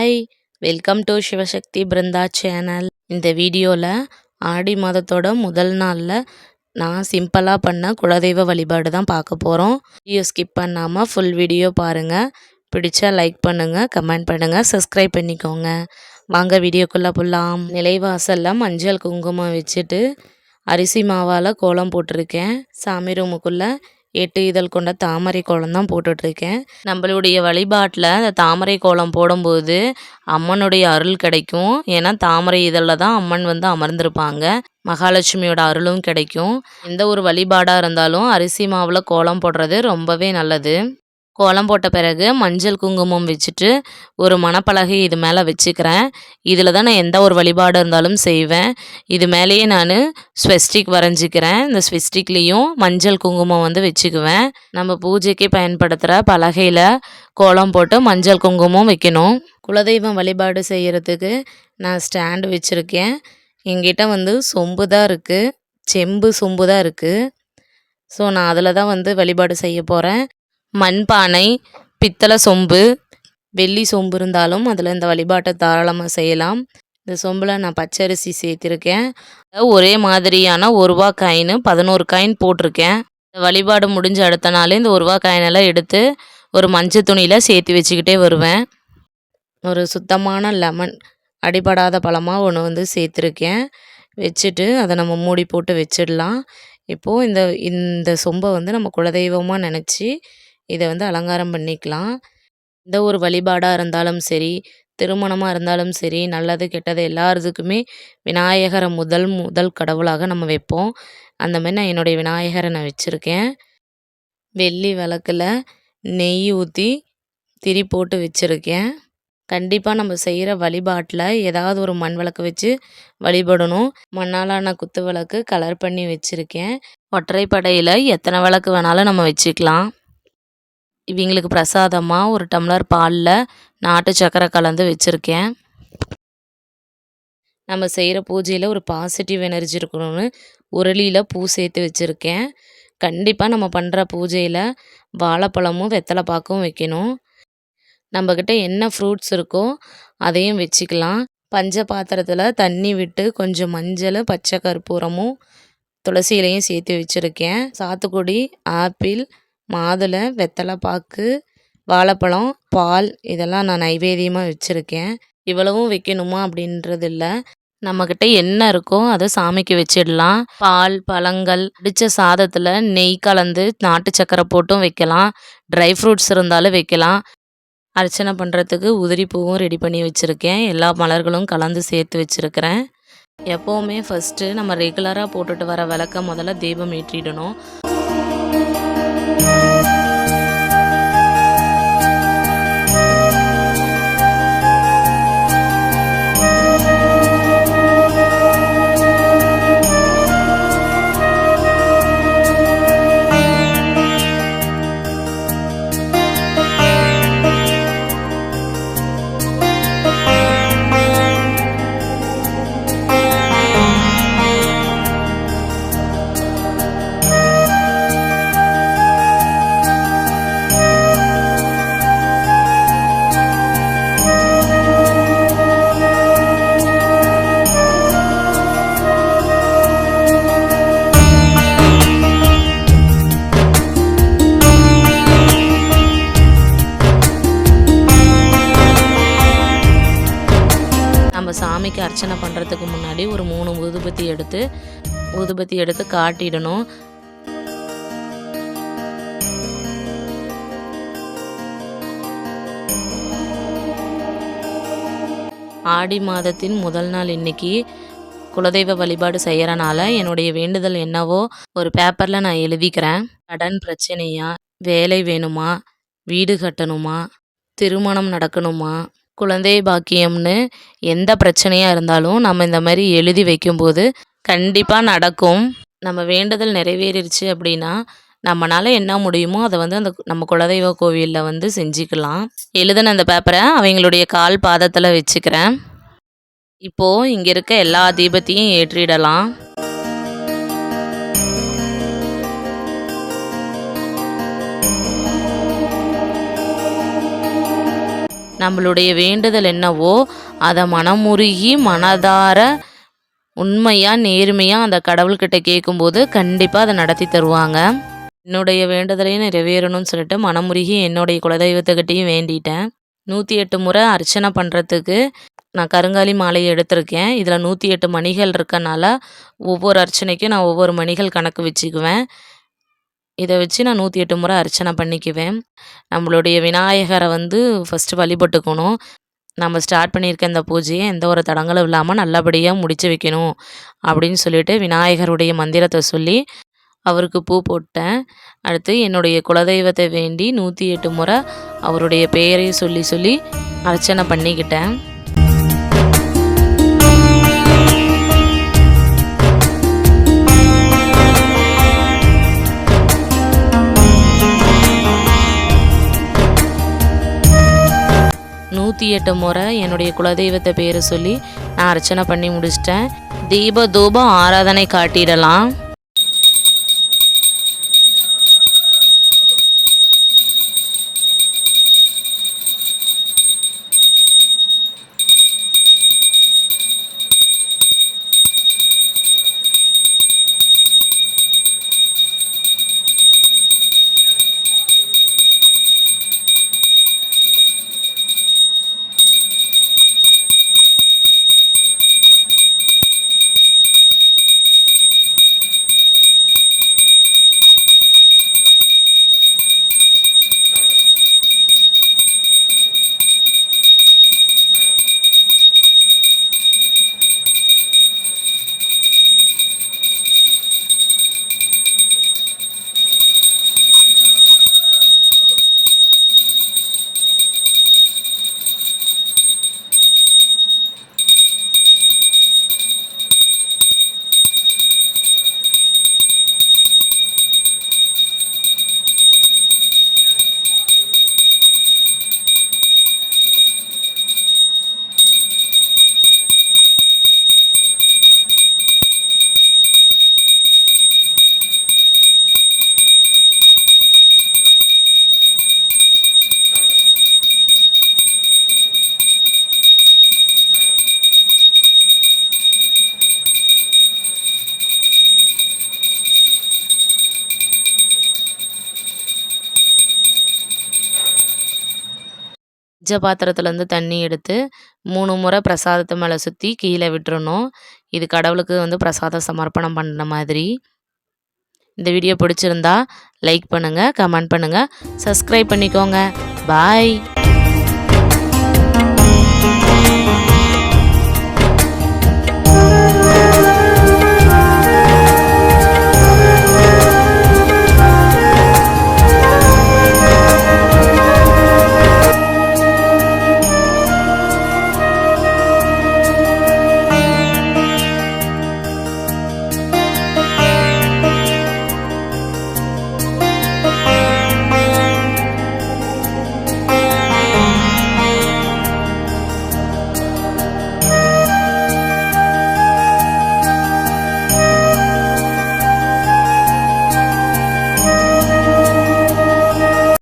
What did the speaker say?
Hi welcome to Sivasakthi Brindha channel இந்த வீடியோவில் ஆடி மாதத்தோட முதல் நாளில் நான் சிம்பிளாக பண்ண குலதெய்வ வழிபாடு தான் பார்க்க போகிறோம் வீடியோ ஸ்கிப் பண்ணாமல் ஃபுல் வீடியோ பாருங்கள் பிடிச்சா லைக் பண்ணுங்கள் கமெண்ட் பண்ணுங்கள் சப்ஸ்கிரைப் பண்ணிக்கோங்க. வாங்க வீடியோக்குள்ளே போகலாம் நிலைவாசலில் மஞ்சள் குங்குமம் வச்சுட்டு அரிசி மாவால் கோலம் போட்டிருக்கேன். சாமி ரூமுக்குள்ளே எட்டு இதழ் கொண்ட தாமரை கோலம் தான் போட்டுட்ருக்கேன். நம்மளுடைய வழிபாட்டில் அந்த தாமரை கோலம் போடும்போது அம்மனுடைய அருள் கிடைக்கும். ஏன்னா தாமரை இதழில் தான் அம்மன் வந்து அமர்ந்திருப்பாங்க. மகாலட்சுமியோட அருளும் கிடைக்கும். எந்த ஒரு வழிபாடாக இருந்தாலும் அரிசி மாவில் கோலம் போடுறது ரொம்பவே நல்லது. கோலம் போட்ட பிறகு மஞ்சள் குங்குமம் வச்சுட்டு ஒரு மணப்பலகை இது மேலே வச்சுக்கிறேன். இதில் தான் நான் எந்த ஒரு வழிபாடு இருந்தாலும் செய்வேன். இது மேலேயே நான் ஸ்வெஸ்டிக் வரைஞ்சிக்கிறேன். இந்த ஸ்வெஸ்டிக்லேயும் மஞ்சள் குங்குமம் வந்து வச்சுக்குவேன். நம்ம பூஜைக்கு பயன்படுத்துகிற பலகையில் கோலம் போட்டு மஞ்சள் குங்குமம் வைக்கணும். குலதெய்வம் வழிபாடு செய்கிறதுக்கு நான் ஸ்டாண்டு வச்சுருக்கேன். எங்கிட்ட வந்து சொம்பு தான் இருக்குது செம்பு சொம்பு தான் இருக்குது ஸோ நான் அதில் தான் வந்து வழிபாடு செய்ய போகிறேன் மண்பானை பித்தளை சொம்பு வெள்ளி சொம்பு இருந்தாலும் அதில் இந்த வழிபாட்டை தாராளமாக செய்யலாம். இந்த சொம்பில் நான் பச்சரிசி சேர்த்துருக்கேன். ஒரே மாதிரியான ஒரு ரூபா காயின் பதினோரு காயின் போட்டிருக்கேன். இந்த வழிபாடு முடிஞ்ச அடுத்த நாள் இந்த ஒரு ரூபா காயினெல்லாம் எடுத்து ஒரு மஞ்சள் துணியில் சேர்த்து வச்சுக்கிட்டே வருவேன். ஒரு சுத்தமான லெமன் அடிபடாத பழமாக ஒன்று வந்து சேர்த்துருக்கேன். வச்சுட்டு அதை நம்ம மூடி போட்டு வச்சிடலாம். இப்போது இந்த இந்த சொம்பை வந்து நம்ம குலதெய்வமாக நினச்சி இதை வந்து அலங்காரம் பண்ணிக்கலாம். எந்த ஒரு வழிபாடாக இருந்தாலும் சரி திருமணமாக இருந்தாலும் சரி நல்லது கெட்டது எல்லாத்துக்குமே விநாயகரை முதல் முதல் கடவுளாக நம்ம வைப்போம். அந்த மாதிரி நான் என்னுடைய விநாயகரை நான் வச்சுருக்கேன். வெள்ளி விளக்கில் நெய் ஊற்றி திரி போட்டு வச்சுருக்கேன். கண்டிப்பாக நம்ம செய்கிற வழிபாட்டில் ஏதாவது ஒரு மண் விளக்கு வச்சு வழிபடணும். மண்ணாலான குத்து விளக்கு கலர் பண்ணி வச்சுருக்கேன். ஒற்றைப்படையில் எத்தனை விளக்கு வேணாலும் நம்ம வச்சுக்கலாம். இவங்களுக்கு பிரசாதமாக ஒரு டம்ளர் பாலில் நாட்டு சக்கரை கலந்து வச்சுருக்கேன். நம்ம செய்கிற பூஜையில் ஒரு பாசிட்டிவ் எனர்ஜி இருக்கணும்னு உரளியில் பூ சேர்த்து வச்சுருக்கேன். கண்டிப்பாக நம்ம பண்ணுற பூஜையில் வாழைப்பழமும் வெத்தலை பாக்கும் வைக்கணும். நம்மக்கிட்ட என்ன ஃப்ரூட்ஸ் இருக்கோ அதையும் வச்சுக்கலாம். பஞ்ச பாத்திரத்தில் தண்ணி விட்டு கொஞ்சம் மஞ்சள் பச்சை கற்பூரமும் துளசி இலையும் சேர்த்து வச்சுருக்கேன். சாத்துக்குடி ஆப்பிள் மாதுளை வெத்தலை பாக்கு வாழைப்பழம் பால் இதெல்லாம் நான் நைவேத்தியமாக வச்சுருக்கேன். இவ்வளவும் வைக்கணுமா அப்படின்றது இல்லை நம்மக்கிட்ட என்ன இருக்கோ அதை சாமிக்கு வச்சிடலாம். பால் பழங்கள் பிடிச்ச சாதத்தில் நெய் கலந்து நாட்டு சக்கரை போட்டும் வைக்கலாம். ட்ரை ஃப்ரூட்ஸ் இருந்தாலும் வைக்கலாம். அர்ச்சனை பண்ணுறதுக்கு உதிரி பூவும் ரெடி பண்ணி வச்சுருக்கேன். எல்லா மலர்களும் கலந்து சேர்த்து வச்சுருக்கிறேன். எப்போவுமே ஃபஸ்ட்டு நம்ம ரெகுலராக போட்டுட்டு வர விளக்க முதல்ல தீபம் ஏற்றிடணும். நம்ம ஊதுபத்தி எடுத்து ஊதுபத்தி எடுத்து காட்டிடணும். ஆடி மாதத்தின் முதல் நாள் இன்னைக்கு குலதெய்வ வழிபாடு செய்கிறனால என்னுடைய வேண்டுதல் என்னவோ ஒரு பேப்பரில் நான் எழுதிக்கிறேன். கடன் பிரச்சனையா? வேலை வேணுமா? வீடு கட்டணுமா? திருமணம் நடக்கணுமா? குழந்தை பாக்கியம்னு எந்த பிரச்சனையாக இருந்தாலும் நம்ம இந்த மாதிரி எழுதி வைக்கும்போது கண்டிப்பாக நடக்கும். நம்ம வேண்டுதல் நிறைவேறிடுச்சு அப்படின்னா நம்மளால் என்ன முடியுமோ அதை வந்து அந்த நம்ம குலதெய்வ கோவிலில் வந்து செஞ்சுக்கலாம். எழுதின அந்த பேப்பரை அவங்களுடைய கால் பாதத்தில் வச்சுக்கிறேன். இப்போது இங்கே இருக்க எல்லா தீபத்தையும் ஏற்றிடலாம். நம்மளுடைய வேண்டுதல் என்னவோ அதை மனமுருகி மனதார உண்மையாக நேர்மையாக அந்த கடவுள்கிட்ட கேட்கும்போது கண்டிப்பாக அதை நடத்தி தருவாங்க. என்னுடைய வேண்டுதலையும் நிறைவேறணும்னு சொல்லிட்டு மனமுருகி என்னுடைய குலதெய்வத்துக்கிட்டையும் வேண்டிட்டேன். நூற்றி எட்டு முறை அர்ச்சனை பண்ணுறதுக்கு நான் கருங்காலி மாலை எடுத்திருக்கேன். இதில் நூற்றி எட்டு மணிகள் இருக்கனால ஒவ்வொரு அர்ச்சனைக்கும் நான் ஒவ்வொரு மணிகள் கணக்கு வச்சுக்குவேன். இதை வச்சு நான் நூற்றி எட்டு முறை அர்ச்சனை பண்ணிக்குவேன். நம்மளுடைய விநாயகரை வந்து ஃபஸ்ட்டு வழிபட்டுக்கணும். நம்ம ஸ்டார்ட் பண்ணியிருக்க இந்த பூஜையை எந்த ஒரு தடங்களும் இல்லாமல் நல்லபடியாக முடித்து வைக்கணும் அப்படின்னு சொல்லிட்டு விநாயகருடைய மந்திரத்தை சொல்லி அவருக்கு பூ போட்டேன். அடுத்து என்னுடைய குலதெய்வத்தை வேண்டி நூற்றி எட்டு முறை அவருடைய பெயரை சொல்லி சொல்லி அர்ச்சனை பண்ணிக்கிட்டேன். நூற்றி எட்டு முறை என்னுடைய குலதெய்வத்தை பேரை சொல்லி நான் அர்ச்சனை பண்ணி முடிச்சிட்டேன். தீப தூபம் ஆராதனை காட்டிடலாம். பஞ்ச பாத்திரத்துலேருந்து தண்ணி எடுத்து மூணு முறை பிரசாதத்தை மேலே சுற்றி கீழே விட்டுறணும். இது கடவுளுக்கு வந்து பிரசாதம் சமர்ப்பணம் பண்ண மாதிரி. இந்த வீடியோ பிடிச்சிருந்தா லைக் பண்ணுங்கள் கமெண்ட் பண்ணுங்கள் சப்ஸ்கிரைப் பண்ணிக்கோங்க. பாய்.